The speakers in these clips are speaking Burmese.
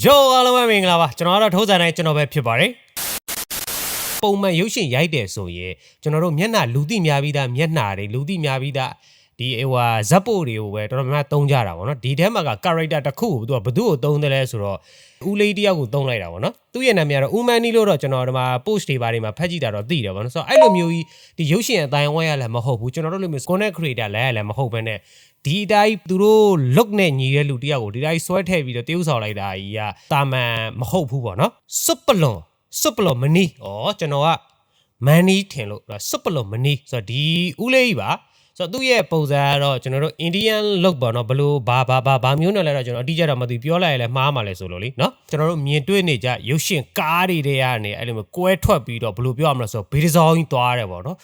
ယောအားလုံးပဲမင်္ဂလာပါကျွန်တော်ကတော့ထိုးစံတိုင်းကျွန်တော်ပဲဖြစ်ပါတယ်ပုံမှန်ရုပ်ရှင်ရိုက်တယ်ဆိုရင်ကျွန်တော်တို့မျက်နှာလူသိများပြီးသားမျက်နှာတွေလူသိများပြီးသား ဒီဟိုဟာဇက်ပိုတွေကိုပဲတော်တော်များများသုံးကြတာဗောနော်ဒီထဲမှာက character တစ်ခုကိုသူကဘသူ့ကိုသုံးတယ်လဲဆိုတော့ဦးလေးတယောက်ကိုသုံးလိုက်တာဗောနော်သူ့ရဲ့နာမည်ကတော့ဦးမန်နီလို့တော့ကျွန်တော်ဒီမှာ post တွေပါတယ်မှာဖတ်ကြည့်တာတော့သိတယ်ဗောနော်ဆိုတော့အဲ့လိုမျိုးကြီးဒီရုပ်ရှင်အတိုင်းဝိုင်းရလည်းမဟုတ်ဘူးကျွန်တော်တို့လိုမျိုး content creator လည်းရလည်းမဟုတ်ဘဲနဲ့ဒီအတိုင်းသူတို့ look နဲ့ညီတဲ့လူတယောက်ကိုဒီတိုင်းဆွဲထည့်ပြီးတော့တရုပ်ဆောင်လိုက်တာကြီးကတာမန်မဟုတ်ဘူးဗောနော်စွပ်ပလွန်စွပ်ပလွန်မနီဩကျွန်တော်ကမန်နီထင်လို့စွပ်ပလွန်မနီဆိုတော့ဒီဦးလေးကြီးပါ ဆိုတော့သူ့ရဲ့ပုံစံကတော့ကျွန်တော်တို့ Indian look ပေါ့နော်ဘလို့ဘာဘာဘာဘာမျိုးနဲ့လဲတော့ကျွန်တော်အတိအကျတော့မသိပြောလိုက်ရလဲမှားမှာလဲဆိုလို့လीเนาะကျွန်တော်တို့မြင်တွေ့နေကြရုပ်ရှင်ကားတွေတွေကနေအဲ့လိုမျိုးကွဲထွက်ပြီးတော့ဘလို့ပြောရမလဲဆိုတော့ဘေးဒဇောင်းကြီးသွားတယ်ပေါ့နော်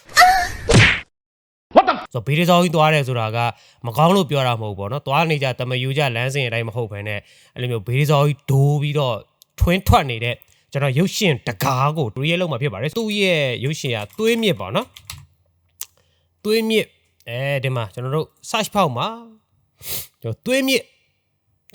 ဆိုတော့ဘေးဒဇောင်းကြီးသွားတယ်ဆိုတာကမကောင်းလို့ပြောတာမဟုတ်ဘူးပေါ့နော်သွားနေကြတမယူကြလမ်းစဉ်အတိုင်းမဟုတ်ဘဲနဲ့အဲ့လိုမျိုးဘေးဒဇောင်းကြီးဒိုးပြီးတော့ထွင်းထွက်နေတဲ့ကျွန်တော်ရုပ်ရှင်တကားကိုတွေးရလုံးမှာဖြစ်ပါတယ်သူ့ရဲ့ရုပ်ရှင်ကသွေးမြစ်ပေါ့နော်သွေးမြစ် အဲဒီမှာကျွန်တော်တို့ search ဖောက်မှာကျွန်တော်သွေးမြစ်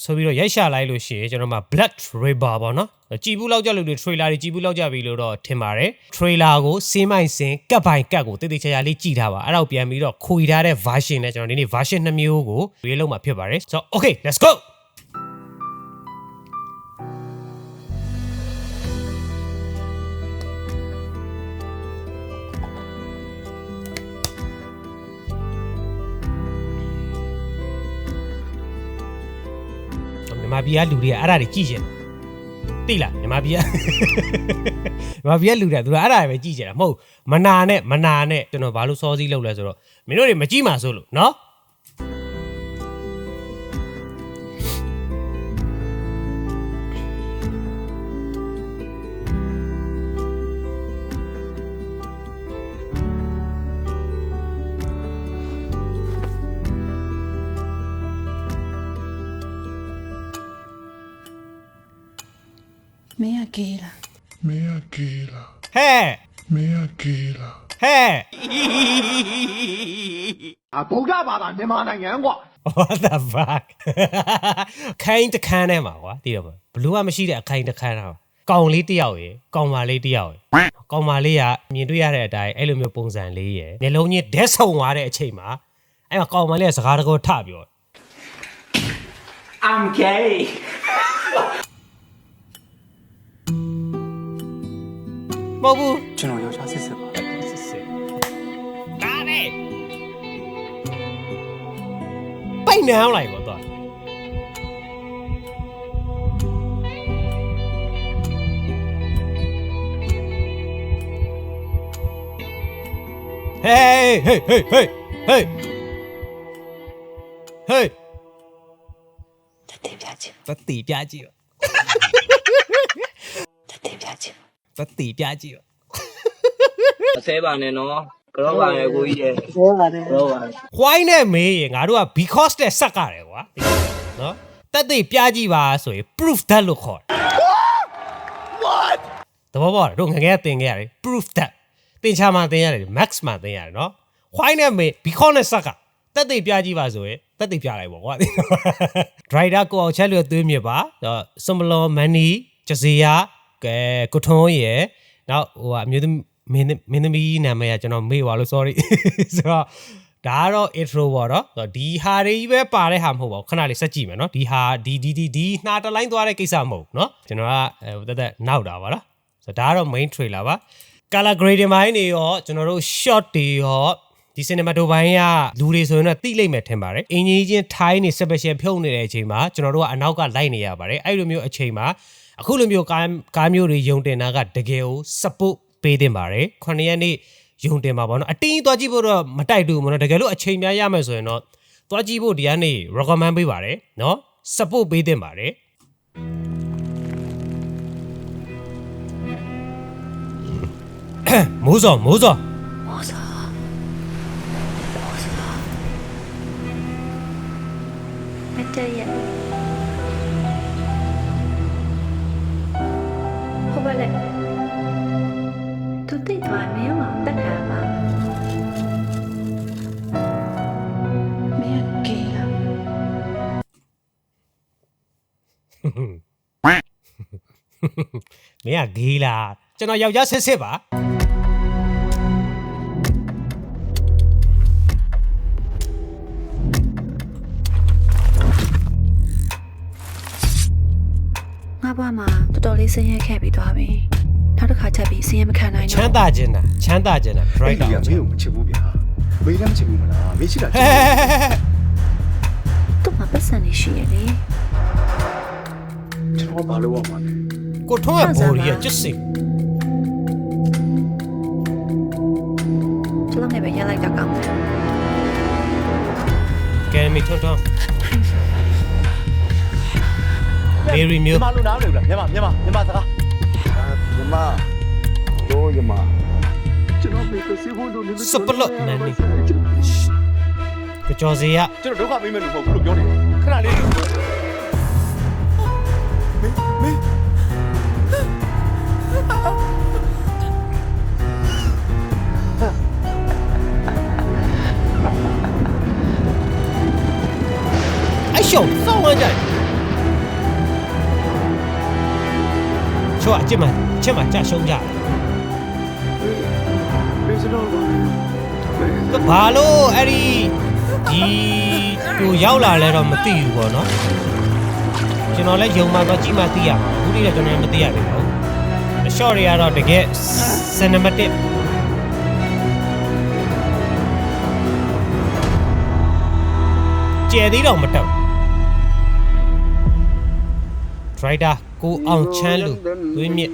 ဆိုပြီးတော့ရိုက်ရှာလိုက်လို့ရှိရင်ကျွန်တော်မှာ blood river ပေါ့နော်ကြည်ဘူးလောက်ကြလို့တွေ trailer တွေကြည်ဘူးလောက်ကြပြီလို့တော့ထင်ပါတယ် trailer ကိုစင်းမိုင်စင်ကပ်ပိုင်ကပ်ကိုတိတိကျကျလေးကြည်ထားပါအဲ့တော့ပြန်ပြီးတော့ခွေထားတဲ့ version နဲ့ကျွန်တော်ဒီနေ့ version 2မျိုးကိုရေးလုံးမှာဖြစ်ပါတယ်ဆိုတော့ okay let's go မြန်မာပြည်ကလူတွေကအဲ့ဒါတွေကြည့်ကြတယ်သိလားမြန်မာပြည်ကမြန်မာပြည်ကလူတွေကသူကအဲ့ဒါတွေပဲကြည့်ကြတာမဟုတ်မနာနဲ့မနာနဲ့ကျွန်တော်ဘာလို့စောစည်းလုပ်လဲဆိုတော့မင်းတို့တွေမကြည့်မှာဆိုလို့နော်။ မင်းကကေးလားမင်းကကေးလားဟဲ့မင်းကကေးလားဟဲ့啊，ဗုဒ္ဓဘာသာမြန်မာနိုင်ငံကွာ what the fuck ခိုင်းတခန်းထဲမှာကွာတည်တော့မဘလူးကမရှိတဲ့အခိုင်းတခန်းထဲမှာကောင်လေးတစ်ယောက်ရယ်ကောင်မလေးတစ်ယောက်ရယ်ကောင်မလေးကမြင်တွေ့ရတဲ့အတိုင်းအဲ့လိုမျိုးပုံစံလေးရယ်မျက်လုံးချင်းဒက်ဆုံသွားတဲ့အချိန်မှာအဲ့မှာကောင်မလေးကစကားတကောထပြောတယ် I'm gay မဟုတ်ဘူးကျွန်တော်ယောက်ျားစစ်စစ်ပါစစ်စစ်ဒါပဲပိုင်နန်းလိုက်ပေါ့တော့ဟေးဟေးဟေးဟေးဟေးဟေး တတိပြချင် တတိပြကြည့် တတိပြ ချင်ပါတတိပြကြည့်ပါမဆဲပါနဲ့နော်ကြောပါရဲ့ကိုကြီးရဲ့ဘောပါတယ်ကြောပါဝိုင်းနဲ့မေးရင်ငါတို့က because တဲ့စက်ကြတယ်ကွာနော်တက်သိပြကြည့်ပါဆိုရင် proof that လို့ခေါ်တယ် what တဘောပေါက်တို့ငငယ်ကတင်ခဲ့ရတယ် proof that တင်ချာမှတင်ရတယ် max မှတင်ရတယ်နော်ဝိုင်းနဲ့မေး because နဲ့စက်ကတက်သိပြကြည့်ပါဆိုရင်တက်သိပြလိုက်ပေါ့ကွာ driver ကိုအောင်ချက်လွယ်သွေးမြစ်ပါစမလောမန်နီဂျစီယာ ကဲကိုထွန်းရယ်နောက်ဟိုကအမျိုးသမီးမင်းမင်းသမီးနာမည်ကကျွန်တော်မေ့ပါလို့ sorry ဆိုတော့ဒါကတော့ intro ပေါ့နော်ဆိုတော့ဒီဟာတွေကြီးပဲပါတဲ့ဟာမဟုတ်ပါဘူးခဏလေးစက်ကြည့်မယ်နော်ဒီဟာဒီဒီဒီဒီနှာတလိုင်းသွားတဲ့ကိစ္စမဟုတ်ဘူးနော်ကျွန်တော်ကအဲတက်တက်နောက်တာပါလားဆိုတော့ဒါကတော့ main trailer ပါ color grading ဘိုင်းတွေရောကျွန်တော်တို့ shot တွေရောဒီ cinematography ဘိုင်းကလူတွေဆိုရင်တော့တိလိမ့်မယ်ထင်ပါတယ်အင်ဂျင်ချင်းထိုင်းနေ special ဖြုတ်နေတဲ့အချိန်မှာကျွန်တော်တို့ကအနောက်ကလိုက်နေရပါတယ်အဲ့လိုမျိုးအချိန်မှာ အခုလိုမျိုးကားကားမျိုးတွေယုံတင်တာကတကယ်ကို support ပေးတင်ပါတယ်ခုနှစ်ရက်နေ့ယုံတင်ပါပေါ့နော်အတင်းသွားကြည့်ဖို့တော့မတိုက်တူဘူးနော်တကယ်လို့အချိန်များရမယ်ဆိုရင်တော့သွားကြည့်ဖို့ဒီကနေ့ recommend ပေးပါတယ်နော် support ပေးတင်ပါတယ်မိုးစောမိုးစောမောစာ မင်းကဂေးလားကျွန်တော်ယောက်ျားစစ်စစ်ပါငါဘွားမှာတော်တော်လေးဆင်းရဲခဲ့ပြီးသွားပြီနောက်တစ်ခါချက်ပြီးဆင်းရဲမခံနိုင်ချမ်းသာခြင်းတာချမ်းသာခြင်းတာ အဲ့ right ဒီတော့ကမင်းကိုမချစ်ဘူးဗျာမင်းလည်းမချစ်ဘူးမလားမင်းချစ်တာချစ်ဟဲတယ် သူ့မှာပတ်စံနေရှိရလေ ကျွန်တော်ဘာလို့ရမှာလဲကိုထုံးရဲ့ဘော်ဒီကကျွတ်စိကျွန်တော်လည်းပဲရလိုက်တာကောင်းတယ်ကဲမီထုံထုံမေရီမျိုးမြန်မာလူနားမလို့လားမြန်မာမြန်မာမြန်မာစကားမြန်မာတို့ရမကျွန်တော်မေကိုစီဖို့လို့လည်းစပလော့နန်နီကကြော်စီရကျွန်တော်ဒုက္ခပေးမယ်လို့မဟုတ်ဘူးလို့ပြောနေခဏလေး မင်းမင်းအဲ့ရှောစောင်းဝမ်းကြတယ်ချောအကျစ်မှာချက်မှာကြာရှုံးကြတယ်မင်းစတော့ဘာလဲကဘာလို့အဲ့ဒီဒီဟိုရောက်လာလဲတော့မသိဘူးပေါ့နော် ကျွန်တော်လည်းယုံမှတော့ကြည့်မှသိရမှာအခုတည်းကကျွန်တော်လည်းမသိရသေးဘူးအရှော့တွေကတော့တကယ် cinematic ကျယ်သေးတော့မတက်ဘူး driver ကိုအောင်ချမ်းလူဝင်းမြင့်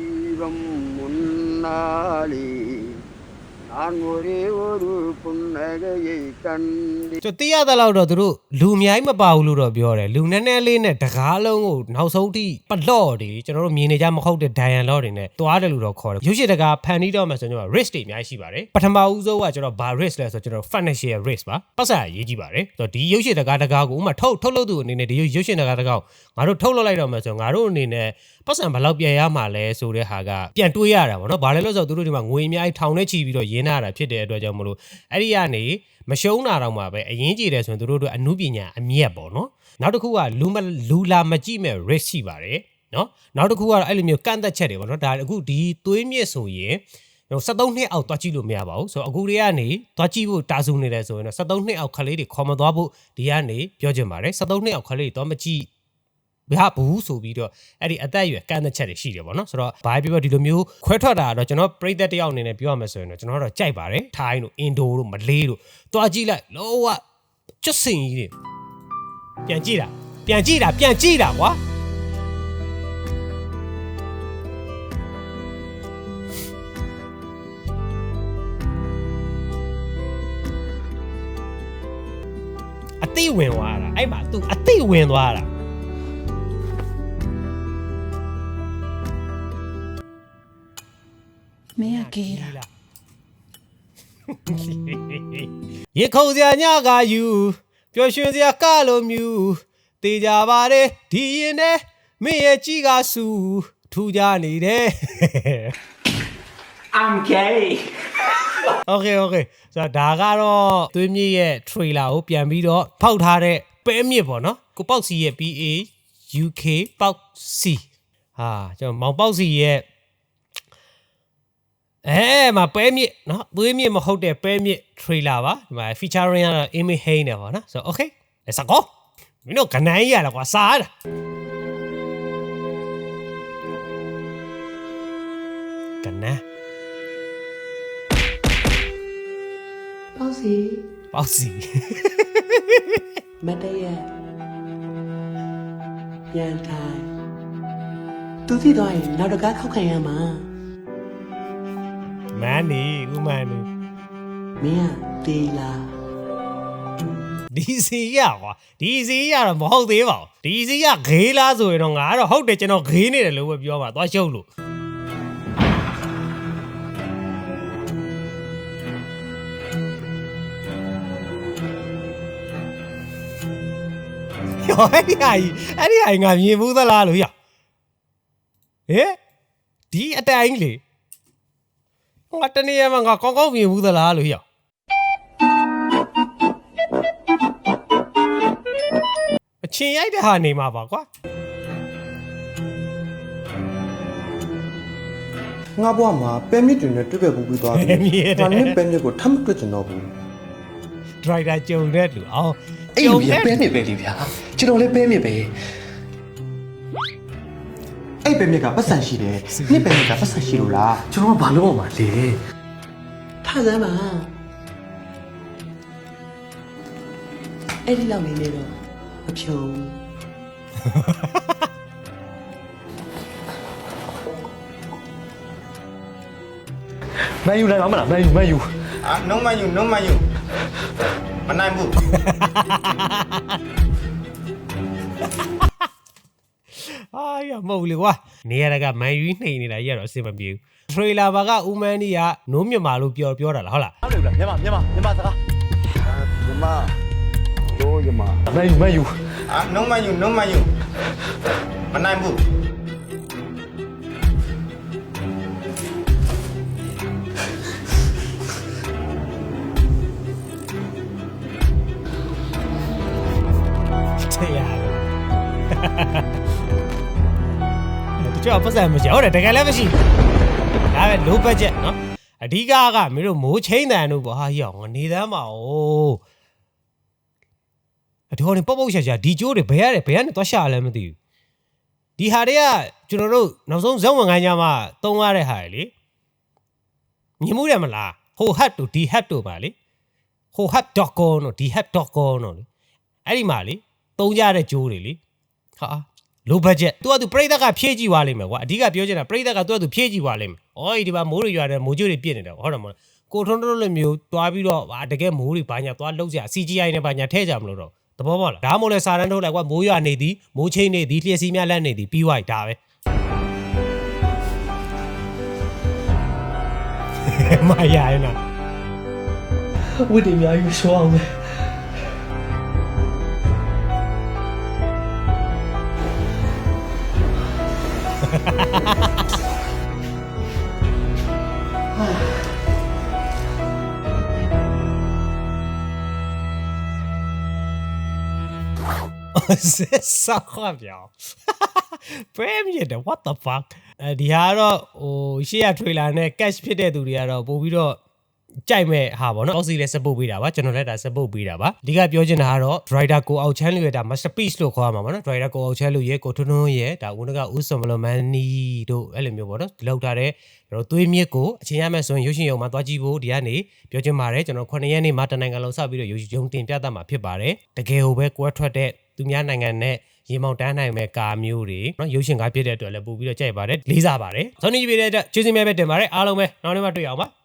ကျွန်တော်သိရသလောက်တော့သူတို့လူအများကြီးမပါဘူးလို့တော့ပြောတယ်လူနည်းနည်းလေးနဲ့တကားလုံးကိုနောက်ဆုံးထိပလော့တွေကျွန်တော်တို့မြင်နေကြမဟုတ်တဲ့ဒိုင်ယန်လော့တွေနဲ့တွားတယ်လို့တော့ခေါ်တယ်ရုပ်ရှင်တကားဖန်ပြီးတော့မှဆိုကျွန်တော် risk တွေအများကြီးရှိပါတယ်ပထမဦးဆုံးကကျွန်တော်ဘာ risk လဲဆိုတော့ကျွန်တော် financial risk ပါပတ်စံအရေးကြီးပါတယ်ဆိုတော့ဒီရုပ်ရှင်တကားတကားကိုဥမာထုတ်ထုတ်လို့သူအနေနဲ့ဒီရုပ်ရှင်တကားတကားကိုငါတို့ထုတ်လုပ်လိုက်တော့မှဆိုငါတို့အနေနဲ့ပတ်စံဘယ်လောက်ပြန်ရမှာလဲဆိုတဲ့ဟာကပြန်တွေးရတာပေါ့နော်ဘာလဲလို့ဆိုတော့သူတို့ဒီမှာငွေအများကြီးထောင်နဲ့ချီပြီးတော့ရင်းနာတာဖြစ်တဲ့အတွက်ကြောင့်မလို့အဲ့ဒီကနေမရှုံးတာတော့မှပဲအရင်ကြည့်တယ်ဆိုရင်သူတို့တို့အမှုပညာအမြတ်ပေါ့နော်နောက်တစ်ခုကလူမလူလာမကြည့်မဲ့ risk ရှိပါတယ်နော်နောက်တစ်ခုကတော့အဲ့လိုမျိုးကန့်သက်ချက်တွေပေါ့နော်ဒါအခုဒီသွေးမြစ်ဆိုရင်ဟို73နှစ်အောက်သွားကြည့်လို့မရပါဘူးဆိုတော့အခုတွေကနေသွားကြည့်ဖို့တာဆူနေတယ်ဆိုရင်တော့73နှစ်အောက်ခလေးတွေခေါ်မသွားဖို့ဒီကနေပြောချင်ပါတယ်73နှစ်အောက်ခလေးတွေသွားမကြည့် ဘာဘူးဆိုပြီးတော့အဲ့ဒီအသက်အရွယ်ကန့်သက်ချက်တွေရှိတယ်ပေါ့နော်ဆိုတော့ဘာပြောပြောဒီလိုမျိုးခွဲထွက်တာတော့ကျွန်တော်ပြိသက်တယောက်အနေနဲ့ပြောရမယ်ဆိုရင်တော့ကျွန်တော်တော့ကြိုက်ပါတယ်ထိုင်းတို့အင်ဒိုတို့မလေးတို့သွားကြည့်လိုက်လောကကျွတ်စင်ကြီးတွေပြန်ကြည့်တာပြန်ကြည့်တာပြန်ကြည့်တာကွာအသိဝင်သွားတာအဲ့မှာ तू အသိဝင်သွားတာ မင်းကကေးလားရေခုံစရာညကယူပျော်ရွှင်စရာကလိုမြူတေးကြပါတယ်ဒီရင်နဲ့မင်းရဲ့ကြီးကဆူထူကြနေတယ် I'm gay Okay okay ဆိုတော့ဒါကတော့သွေးမြင့်ရဲ့ trailer ကိုပြန်ပြီးတော့ဖောက်ထားတဲ့ပဲမြင့်ပေါ့နော်ကိုပေါက်စီရဲ့ PA UK ပေါက်စီဟာကျွန်တော်မောင်ပေါက်စီရဲ့ အဲမှာပဲမြစ်နော်သွေးမြစ်မဟုတ်တဲ့ပဲမြစ် trailer ပါဒီမှာ featuring ကတော့ Amy Hayne နဲ့ပေါ့နော်ဆိုတော့ okay let's go မင်းတို့ကနိုင်ရလားကွာစားတာကနန်းပေါစီပေါစီမတရပြန်တိုင်းသူသိတော့ရင်နောက်တကားခောက်ခံရမှာ မန်နီဦးမန်နီမင်းကတေးလားဒီစီရကွာဒီစီရတော့မဟုတ်သေးပါဘူးဒီစီရဂေးလားဆိုရင်တော့ငါကတော့ဟုတ်တယ်ကျွန်တော်ဂေးနေတယ်လို့ပဲပြောမှာသွားရှုပ်လို့ယောအဲ့ဒီဟာကြီးအဲ့ဒီဟာကြီးငါမြင်ဘူးသလားလို့ရဟဲ့ဒီအတိုင်းလေ ငါတနေ့မှငါကောင်းကောင်းမြင်ဘူးသလားလို့ရအချင်းရိုက်တဲ့ဟာနေမှာပါကွာငါဘွားမှာပဲမြစ်တွေနဲ့တွေ့ခဲ့ပူပြီးသွားပြီပဲမြစ်တွေငါနဲ့ပဲမြစ်ကိုထပ်မတွေ့ချင်တော့ဘူးဒရိုက်တာကြုံတဲ့လူအောင်အဲ့လိုရပဲမြစ်ပဲလေဗျာကျွန်တော်လည်းပဲမြစ်ပဲ အဲ့ပဲမြက်ကပတ်စံရှိတယ်နှစ်ပဲမြက်ကပတ်စံရှိလို့လားကျွန်တော်ကဘာလုပ်အောင်မလဲထားစမ်းပါအဲ့ဒီလောက်နေနေတော့မဖြုံမန်ယူနိုင်ပါမလားမန်ယူမန်ယူအာ no man you no man you မနိုင်ဘူး အာရမဟုတ်လေကွာနေရတာကမန်ယူနှိမ်နေတာကြီးကတော့အဆင်မပြေဘူးထရေလာဘာကဦးမန်းကြီးကနိုးမြန်မာလို့ပြောပြောတာလားဟုတ်လားဟုတ်တယ်ဗျာမြန်မာမြန်မာမြန်မာစကားမြန်မာတို့ရမမန်ယူမန်ယူအာနိုးမန်ယူနိုးမန်ယူမနိုင်ဘူး ကျွန်တော်ပတ်စံမရှိဟုတ်တယ်တကယ်လည်းမရှိဒါပဲ low budget နော်အဓိကကမင်းတို့မိုးချင်းတန်တို့ပေါ့ဟာကြီးအောင်နေသမ်းပါဦးအတော်နေပုတ်ပုတ်ရှာရှာဒီကျိုးတွေဘယ်ရတယ်ဘယ်ကနေသွားရှာလဲမသိဘူးဒီဟာတွေကကျွန်တော်တို့နောက်ဆုံးဇက်ဝင်ခိုင်းကြမှာတုံးရတဲ့ဟာလေမြင်မှုတယ်မလားဟိုဟတ်တို့ဒီဟတ်တို့ပါလေဟိုဟတ် .com တို့ဒီဟတ် .com တို့လေအဲ့ဒီမှာလေတုံးကြတဲ့ကျိုးတွေလေဟာ low budget သူကသူပြိသက်ကဖြည့်ကြည့်သွားလိမ့်မယ်ကွာအဓိကပြောချင်တာပြိသက်ကသူကသူဖြည့်ကြည့်သွားလိမ့်မယ်။အော်ဒီမှာမိုးတွေရွာတယ်မိုးကြိုးတွေပြစ်နေတယ်ဟုတ်တယ်မဟုတ်လား။ကိုထွန်းထွန်းလိုမျိုးသွားပြီးတော့ဟာတကယ်မိုးတွေဘာညာသွားလှုပ်ကြ CGI နဲ့ဘာညာထဲကြမလို့တော့သဘောပေါက်လား။ဒါမှမဟုတ်လဲစာတန်းထုတ်လိုက်ကွာမိုးရွာနေသည်မိုးချင်းနေသည်လျှက်စီးများလက်နေသည်ပြီးသွားပြီဒါပဲ။မရရင်နော်ဝတ်တွေအများကြီးရှောအောင် ပဲဆက်ဆောက်ခွပြောင်း Premier တဲ့ what the fuck အဲဒီဟာကတော့ဟိုရှေ့ရ trailer နဲ့ catch ဖြစ်တဲ့သူတွေကတော့ပို့ပြီးတော့ ကြိုက်မဲ့ဟာပေါ့နော်အောက်စီလည်း support ပေးတာပါကျွန်တော်လည်းဒါ support ပေးတာပါအဓိကပြောချင်တာကတော့ driver ကိုအောင်ချမ်းလူရဲ့ဒါ masterpiece လို့ခေါ်ရမှာပေါ့နော် driver ကိုအောင်ချမ်းလူရဲ့ကိုထွန်းထွန်းရဲ့ဒါဦးနကဦးစုံမလုံးမန်နီတို့အဲ့လိုမျိုးပေါ့နော်လောက်ထားတဲ့ကျွန်တော်သွေးမြစ်ကိုအချင်းရမဲ့ဆိုရင်ရုပ်ရှင်ရုံမှာသွားကြည့်ဖို့ဒီကနေပြောချင်ပါတယ်ကျွန်တော်9ရက်နေ့မှာတနိုင်ငံလုံးစပြီးတော့ရုံတင်ပြသမှာဖြစ်ပါတယ်တကယ်ကိုပဲကွဲထွက်တဲ့သူများနိုင်ငံနဲ့ရေမောင်တန်းနိုင်မဲ့ကာမျိုးတွေနော်ရုပ်ရှင်ကားဖြစ်တဲ့အတွက်လည်းပို့ပြီးတော့ကြိုက်ပါတယ်လေးစားပါတယ်ဆောင်းနေကြည့်ပြတဲ့အတွက်ကျေးဇူးများပဲတင်ပါတယ်အားလုံးပဲနောက်နေ့မှတွေ့အောင်ပါ